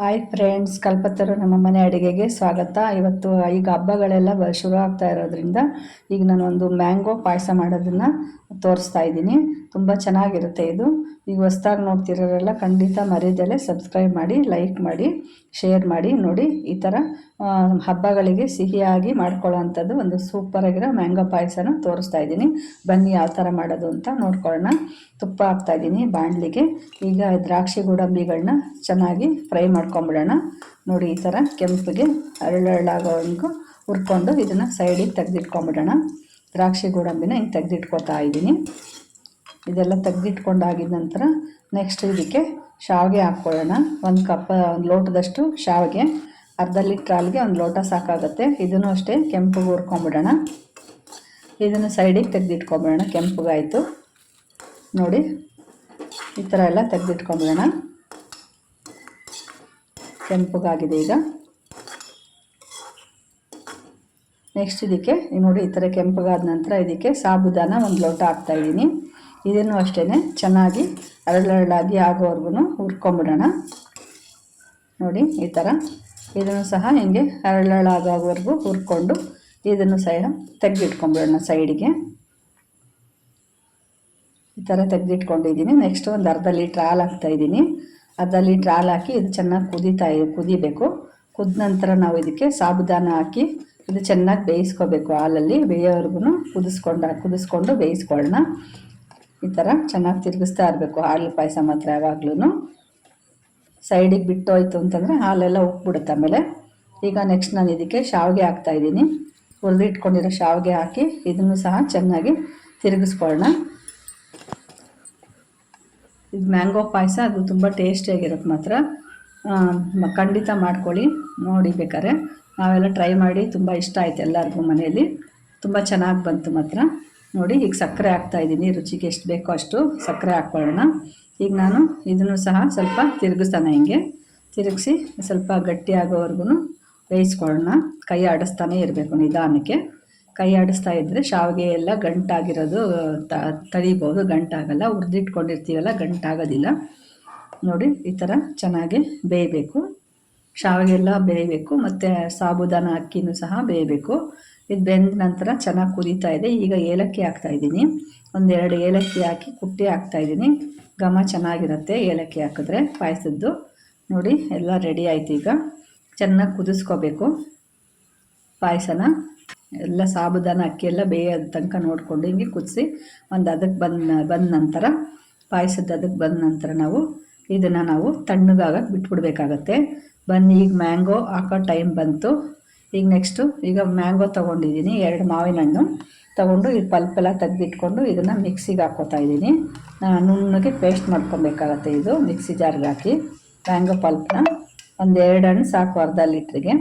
Hi friends ಕಲ್ಪತರು ನಮ್ಮ ಮನೆ ಅಡುಗೆಗೆ ಸ್ವಾಗತ. ಇವತ್ತು ಈಗ ಹಬ್ಬಗಳೆಲ್ಲ ಬ- ಶುರು ಆಗ್ತಾ ಇರೋದ್ರಿಂದ ಈಗ ನಾನು ಒಂದು ಮ್ಯಾಂಗೋ ಪಾಯಸ ಮಾಡೋದನ್ನು ತೋರಿಸ್ತಾ ಇದ್ದೀನಿ. ತುಂಬ ಚೆನ್ನಾಗಿರುತ್ತೆ ಇದು. ಈಗ ಹೊಸ್ದಾಗಿ ನೋಡ್ತಿರೋರೆಲ್ಲ ಖಂಡಿತ ಮರೆಯದೆ ಸಬ್ಸ್ಕ್ರೈಬ್ ಮಾಡಿ ಲೈಕ್ ಮಾಡಿ ಶೇರ್ ಮಾಡಿ, ನೋಡಿ ಈ ಥರ ಹಬ್ಬಗಳಿಗೆ ಸಿಹಿಯಾಗಿ ಮಾಡ್ಕೊಳ್ಳೋ ಅಂಥದ್ದು ಒಂದು ಸೂಪರಾಗಿರೋ ಮ್ಯಾಂಗೋ ಪಾಯಸನ ತೋರಿಸ್ತಾ ಇದ್ದೀನಿ. ಬನ್ನಿ ಯಾವ ಥರ ಮಾಡೋದು ಅಂತ ನೋಡ್ಕೊಳ್ಳೋಣ. ತುಪ್ಪ ಹಾಕ್ತಾ ಇದ್ದೀನಿ ಬಾಣಲಿಗೆ. ಈಗ ದ್ರಾಕ್ಷಿ ಗೋಡಂಬಿಗಳನ್ನ ಚೆನ್ನಾಗಿ ಫ್ರೈ ಮಾಡ್ಕೊಂಬಿಡೋಣ. ನೋಡಿ, ಈ ಥರ ಕೆಂಪಿಗೆ ಅರಳಾಗೋವರೆಗೂ ಹುರ್ಕೊಂಡು ಇದನ್ನು ಸೈಡಿಗೆ ತೆಗೆದಿಟ್ಕೊಂಬಿಡೋಣ. ದ್ರಾಕ್ಷಿ ಗೋಡಂಬಿನ ಹಿಂಗೆ ತೆಗೆದಿಟ್ಕೊತಾ ಇದ್ದೀನಿ ಇದೆಲ್ಲ ತೆಗೆದಿಟ್ಕೊಂಡಾಗಿದ ನಂತರ ನೆಕ್ಸ್ಟ್ ಇದಕ್ಕೆ ಶಾವಿಗೆ ಹಾಕ್ಕೊಳ್ಳೋಣ. ಒಂದು ಕಪ್, ಒಂದು ಲೋಟದಷ್ಟು ಶಾವಿಗೆ. ಅರ್ಧ ಲೀಟ್ರ್ ಹಾಲಿಗೆ ಒಂದು ಲೋಟ ಸಾಕಾಗುತ್ತೆ. ಇದನ್ನು ಅಷ್ಟೇ ಕೆಂಪಗೆ ಹುರ್ಕೊಂಬಿಡೋಣ. ಇದನ್ನು ಸೈಡಿಗೆ ತೆಗೆದಿಟ್ಕೊಂಬಿಡೋಣ. ಕೆಂಪಗಾಯಿತು. ನೋಡಿ, ಈ ಥರ ಎಲ್ಲ ತೆಗೆದಿಟ್ಕೊಂಡ್ಬಿಡೋಣ ಕೆಂಪಗಾಗಿದೆ ಈಗ. ನೆಕ್ಸ್ಟ್ ಇದಕ್ಕೆ ನೋಡಿ, ಈ ಥರ ಕೆಂಪಗಾದ ನಂತರ ಇದಕ್ಕೆ ಸಾಬುದಾನ ಒಂದು ಲೋಟ ಹಾಕ್ತಾಯಿದ್ದೀನಿ ಇದನ್ನು ಅಷ್ಟೇ ಚೆನ್ನಾಗಿ ಅರಳರಳಾಗಿ ಆಗೋವರೆಗೂ ಹುರ್ಕೊಂಬಿಡೋಣ. ನೋಡಿ, ಈ ಥರ. ಇದನ್ನು ಸಹ ಹಿಂಗೆ ಅರಳಳಾಗೋವರೆಗೂ ಹುರ್ಕೊಂಡು ಇದನ್ನು ಸಹ ತೆಗೆದಿಟ್ಕೊಂಬಿಡೋಣ ಸೈಡಿಗೆ ಥರ ತೆಗೆದಿಟ್ಕೊಂಡಿದ್ದೀನಿ. ನೆಕ್ಸ್ಟ್ ಒಂದು ಅರ್ಧ ಲೀಟ್ರ್ ಹಾಲು ಹಾಕ್ತಾಯಿದ್ದೀನಿ ಅರ್ಧ ಲೀಟ್ರ್ ಹಾಲು ಹಾಕಿ ಇದು ಚೆನ್ನಾಗಿ ಕುದೀತಾ ಕುದಿಬೇಕು. ಕುದ ನಂತರ ನಾವು ಇದಕ್ಕೆ ಸಾಬುದಾನ ಹಾಕಿ ಇದು ಚೆನ್ನಾಗಿ ಬೇಯಿಸ್ಕೋಬೇಕು ಹಾಲಲ್ಲಿ. ಬೇಯೋವರೆಗೂ ಕುದಿಸ್ಕೊಂಡು ಕುದಿಸ್ಕೊಂಡು ಬೇಯಿಸ್ಕೊಳ್ಳೋಣ ಈ ಥರ ಚೆನ್ನಾಗಿ ತಿರುಗಿಸ್ತಾ ಇರಬೇಕು ಹಾಲು ಪಾಯಸ ಮಾತ್ರ ಯಾವಾಗ್ಲೂ ಸೈಡಿಗೆ ಬಿಟ್ಟು ಹೋಯ್ತು ಅಂತಂದರೆ ಹಾಲೆಲ್ಲ ಉಪ್ಬಿಡುತ್ತೆ ಆಮೇಲೆ. ಈಗ ನೆಕ್ಸ್ಟ್ ನಾನು ಇದಕ್ಕೆ ಶಾವಿಗೆ ಹಾಕ್ತಾಯಿದ್ದೀನಿ ಹುರಿದಿಟ್ಕೊಂಡಿರೋ ಶಾವಿಗೆ ಹಾಕಿ ಇದನ್ನು ಸಹ ಚೆನ್ನಾಗಿ ತಿರುಗಿಸ್ಕೊಳ್ಳೋಣ ಇದು ಮ್ಯಾಂಗೋ ಪಾಯಸ, ಅದು ತುಂಬ ಟೇಸ್ಟಿಯಾಗಿರುತ್ತೆ ಮಾತ್ರ. ಖಂಡಿತ ಮಾಡ್ಕೊಳ್ಳಿ, ನೋಡಿ ಬೇಕಾದ್ರೆ. ನಾವೆಲ್ಲ ಟ್ರೈ ಮಾಡಿ ತುಂಬ ಇಷ್ಟ ಆಯ್ತು ಎಲ್ಲರಿಗೂ ಮನೆಯಲ್ಲಿ. ತುಂಬ ಚೆನ್ನಾಗಿ ಬಂತು ಮಾತ್ರ. ನೋಡಿ, ಈಗ ಸಕ್ಕರೆ ಹಾಕ್ತಾ ಇದ್ದೀನಿ. ರುಚಿಗೆ ಎಷ್ಟು ಬೇಕೋ ಅಷ್ಟು ಸಕ್ಕರೆ ಹಾಕ್ಕೊಳ್ಳೋಣ. ಈಗ ನಾನು ಇದನ್ನು ಸಹ ಸ್ವಲ್ಪ ತಿರುಗಿಸ್ತಾನೆ ಹಿಂಗೆ. ತಿರುಗಿಸಿ ಸ್ವಲ್ಪ ಗಟ್ಟಿಯಾಗೋವರೆಗೂ ಬೇಯಿಸ್ಕೊಳ್ಳೋಣ. ಕೈ ಆಡಿಸ್ತಾನೆ ಇರಬೇಕು ನಿಧಾನಕ್ಕೆ. ಕೈ ಆಡಿಸ್ತಾ ಇದ್ದರೆ ಶಾವಿಗೆ ಎಲ್ಲ ಗಂಟಾಗಿರೋದು, ತ ತಡಿಬೋದು ಗಂಟಾಗಲ್ಲ, ಹುರಿದಿಟ್ಕೊಂಡಿರ್ತೀವಲ್ಲ, ಗಂಟಾಗೋದಿಲ್ಲ. ನೋಡಿ, ಈ ಥರ ಚೆನ್ನಾಗಿ ಬೇಯಬೇಕು. ಶಾವಿಗೆ ಎಲ್ಲ ಬೇಯಬೇಕು, ಮತ್ತು ಸಾಬುದಾನ ಅಕ್ಕಿನೂ ಸಹ ಬೇಯಬೇಕು. ಇದು ಬೆಂದ ನಂತರ ಚೆನ್ನಾಗಿ ಕುದೀತಾ ಇದೆ. ಈಗ ಏಲಕ್ಕಿ ಹಾಕ್ತಾ ಇದ್ದೀನಿ. ಒಂದೆರಡು ಏಲಕ್ಕಿ ಹಾಕಿ ಕುಟ್ಟಿ ಹಾಕ್ತಾ ಇದ್ದೀನಿ. ಘಮ ಚೆನ್ನಾಗಿರುತ್ತೆ ಏಲಕ್ಕಿ ಹಾಕಿದ್ರೆ ಪಾಯಸದ್ದು. ನೋಡಿ, ಎಲ್ಲ ರೆಡಿ ಆಯ್ತು ಈಗ. ಚೆನ್ನಾಗಿ ಕುದಿಸ್ಕೋಬೇಕು ಪಾಯಸನ. ಎಲ್ಲ ಸಾಬುದಾನ ಅಕ್ಕಿ ಎಲ್ಲ ಬೇಯೋದ ತನಕ ನೋಡಿಕೊಂಡು ಹಿಂಗೆ ಕುದಿಸಿ ಒಂದು ಅದಕ್ಕೆ ಬಂದ ಬಂದ ನಂತರ ಪಾಯಸದ ಅದಕ್ಕೆ ಬಂದ ನಂತರ ನಾವು ಇದನ್ನು ನಾವು ತಣ್ಣಗಾಗಕ್ಕೆ ಬಿಟ್ಬಿಡ್ಬೇಕಾಗತ್ತೆ. ಬಂದು ಈಗ ಮ್ಯಾಂಗೋ ಹಾಕೋ ಟೈಮ್ ಬಂತು. ಈಗ ನೆಕ್ಸ್ಟು ಈಗ ಮ್ಯಾಂಗೋ ತೊಗೊಂಡಿದ್ದೀನಿ, ಎರಡು ಮಾವಿನ ಹಣ್ಣು ತೊಗೊಂಡು ಈ ಪಲ್ಪೆಲ್ಲ ತೆಗೆದಿಟ್ಕೊಂಡು ಇದನ್ನು ಮಿಕ್ಸಿಗೆ ಹಾಕ್ಕೋತಾ ಇದ್ದೀನಿ. ನುಣ್ಣಗೆ ಪೇಸ್ಟ್ ಮಾಡ್ಕೊಬೇಕಾಗತ್ತೆ ಇದು, ಮಿಕ್ಸಿ ಜಾರ್ಗೆ ಹಾಕಿ. ಮ್ಯಾಂಗೋ ಪಲ್ಪ್ನ ಒಂದು ಎರಡು ಹಣ್ಣು ಸಾಕು ಅರ್ಧ ಲೀಟ್ರಿಗೆ.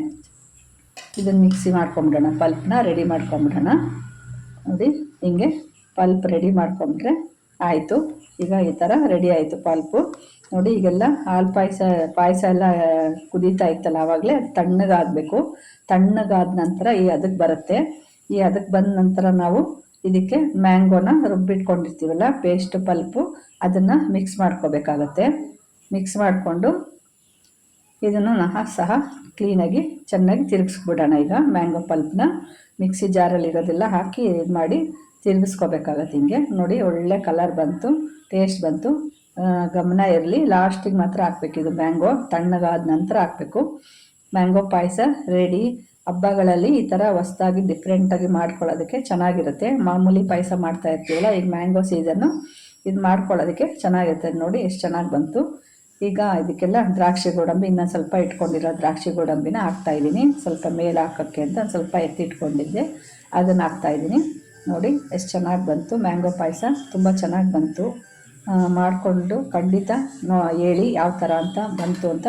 ಇದನ್ನು ಮಿಕ್ಸಿ ಮಾಡ್ಕೊಂಬಿಡೋಣ. ಪಲ್ಪ್ನ ರೆಡಿ ಮಾಡ್ಕೊಂಬಿಡೋಣ. ನೋಡಿ, ಹಿಂಗೆ ಪಲ್ಪ್ ರೆಡಿ ಮಾಡ್ಕೊಂಬಿಟ್ರೆ ಆಯಿತು. ಈಗ ಈ ಥರ ರೆಡಿ ಆಯಿತು ಪಲ್ಪು. ನೋಡಿ, ಈಗೆಲ್ಲ ಹಾಲು ಪಾಯಸ ಪಾಯಸ ಎಲ್ಲ ಕುದೀತಾ ಇತ್ತಲ್ಲ ಆವಾಗಲೇ ಅದು ತಣ್ಣಗಾಗಬೇಕು. ತಣ್ಣಗಾದ ನಂತರ ಈ ಅದಕ್ಕೆ ಬರುತ್ತೆ. ಈ ಅದಕ್ಕೆ ಬಂದ ನಂತರ ನಾವು ಇದಕ್ಕೆ ಮ್ಯಾಂಗೋನ ರುಬ್ಬಿಟ್ಕೊಂಡಿರ್ತೀವಲ್ಲ ಪೇಸ್ಟ್ ಪಲ್ಪು, ಅದನ್ನು ಮಿಕ್ಸ್ ಮಾಡ್ಕೋಬೇಕಾಗತ್ತೆ. ಮಿಕ್ಸ್ ಮಾಡಿಕೊಂಡು ಇದನ್ನು ನಹ ಸಹ ಕ್ಲೀನಾಗಿ ಚೆನ್ನಾಗಿ ತಿರುಗಿಸ್ಬಿಡೋಣ. ಈಗ ಮ್ಯಾಂಗೋ ಪಲ್ಪ್ನ ಮಿಕ್ಸಿ ಜಾರಲ್ಲಿ ಇರೋದೆಲ್ಲ ಹಾಕಿ ಇದು ಮಾಡಿ ತಿರುಗಿಸ್ಕೋಬೇಕಾಗತ್ತೆ ಹಿಂಗೆ. ನೋಡಿ ಒಳ್ಳೆ ಕಲರ್ ಬಂತು ಟೇಸ್ಟ್ ಬಂತು. ಗಮನ ಇರಲಿ. ಲಾಸ್ಟಿಗೆ ಮಾತ್ರ ಹಾಕ್ಬೇಕು ಇದು ಮ್ಯಾಂಗೋ ತಣ್ಣಗಾದ ನಂತರ ಹಾಕಬೇಕು. ಮ್ಯಾಂಗೋ ಪಾಯಸ ರೆಡಿ ಹಬ್ಬಗಳಲ್ಲಿ ಈ ಥರ ಹೊಸ್ದಾಗಿ ಡಿಫ್ರೆಂಟಾಗಿ ಮಾಡ್ಕೊಳ್ಳೋದಕ್ಕೆ ಚೆನ್ನಾಗಿರುತ್ತೆ. ಮಾಮೂಲಿ ಪಾಯಸ ಮಾಡ್ತಾ ಇರ್ತೀವಲ್ಲ, ಈಗ ಮ್ಯಾಂಗೋ ಸೀಸನ್ನು ಇದು ಮಾಡ್ಕೊಳ್ಳೋದಕ್ಕೆ ಚೆನ್ನಾಗಿರುತ್ತೆ. ನೋಡಿ ಎಷ್ಟು ಚೆನ್ನಾಗಿ ಬಂತು. ಈಗ ಇದಕ್ಕೆಲ್ಲ ದ್ರಾಕ್ಷಿ ಗೋಡಂಬಿ ಇನ್ನೊಂದು ಸ್ವಲ್ಪ ಇಟ್ಕೊಂಡಿರೋ ದ್ರಾಕ್ಷಿ ಗೋಡಂಬಿನ ಹಾಕ್ತಾ ಇದ್ದೀನಿ. ಸ್ವಲ್ಪ ಮೇಲೆ ಹಾಕೋಕ್ಕೆ ಅಂತ ಸ್ವಲ್ಪ ಎತ್ತಿಟ್ಕೊಂಡಿದ್ದೆ. ಅದನ್ನು ಹಾಕ್ತಾ ಇದ್ದೀನಿ. ನೋಡಿ, ಎಷ್ಟು ಚೆನ್ನಾಗಿ ಬಂತು. ಮ್ಯಾಂಗೋ ಪಾಯಸ ತುಂಬ ಚೆನ್ನಾಗಿ ಬಂತು. ಮಾಡಿಕೊಂಡು ಖಂಡಿತ ಹೇಳಿ ಯಾವ ಥರ ಅಂತ ಬಂತು ಅಂತ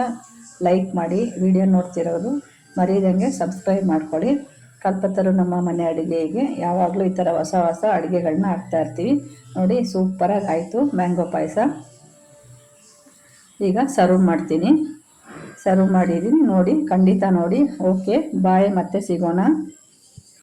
ಲೈಕ್ ಮಾಡಿ. ವಿಡಿಯೋ ನೋಡ್ತಿರೋರು ಮರೀದಂಗೆ ಸಬ್ಸ್ಕ್ರೈಬ್ ಮಾಡ್ಕೊಳ್ಳಿ. ಕಲ್ಪತರು ನಮ್ಮ ಮನೆ ಅಡುಗೆಗೆ ಯಾವಾಗಲೂ ಈ ಥರ ಹೊಸ ಹೊಸ ಅಡುಗೆಗಳನ್ನ ಹಾಕ್ತಾ ಇರ್ತೀವಿ. ನೋಡಿ, ಸೂಪರಾಗಿ ಆಯಿತು ಮ್ಯಾಂಗೋ ಪಾಯಸ. ಈಗ ಸರ್ವ್ ಮಾಡ್ತೀನಿ. ಸರ್ವ್ ಮಾಡಿದ್ದೀನಿ ನೋಡಿ ಖಂಡಿತ ನೋಡಿ. ಓಕೆ ಬಾಯ್ ಮತ್ತೆ ಸಿಗೋಣ.